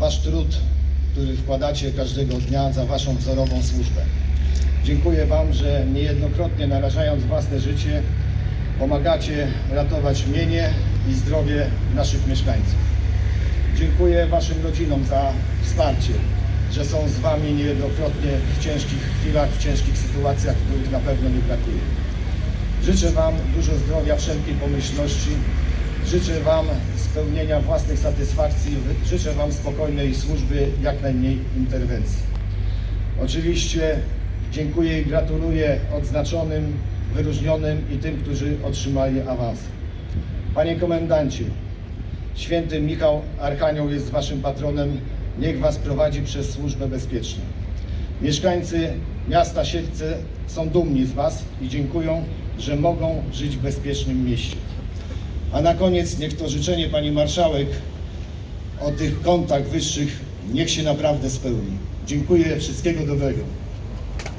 Wasz trud, który wkładacie każdego dnia za Waszą wzorową służbę. Dziękuję Wam, że niejednokrotnie narażając własne życie, pomagacie ratować mienie i zdrowie naszych mieszkańców. Dziękuję Waszym rodzinom za wsparcie, że są z Wami niejednokrotnie w ciężkich chwilach, w ciężkich sytuacjach, których na pewno nie brakuje. Życzę Wam dużo zdrowia, wszelkiej pomyślności. Życzę Wam spełnienia własnych satysfakcji. Życzę Wam spokojnej służby, jak najmniej interwencji. Oczywiście dziękuję i gratuluję odznaczonym, wyróżnionym i tym, którzy otrzymali awans. Panie komendancie, święty Michał Archanioł jest Waszym patronem. Niech Was prowadzi przez służbę bezpiecznie. Mieszkańcy miasta Siedlce są dumni z Was i dziękują, że mogą żyć w bezpiecznym mieście. A na koniec niech to życzenie Pani Marszałek o tych kątach wyższych niech się naprawdę spełni. Dziękuję, wszystkiego dobrego.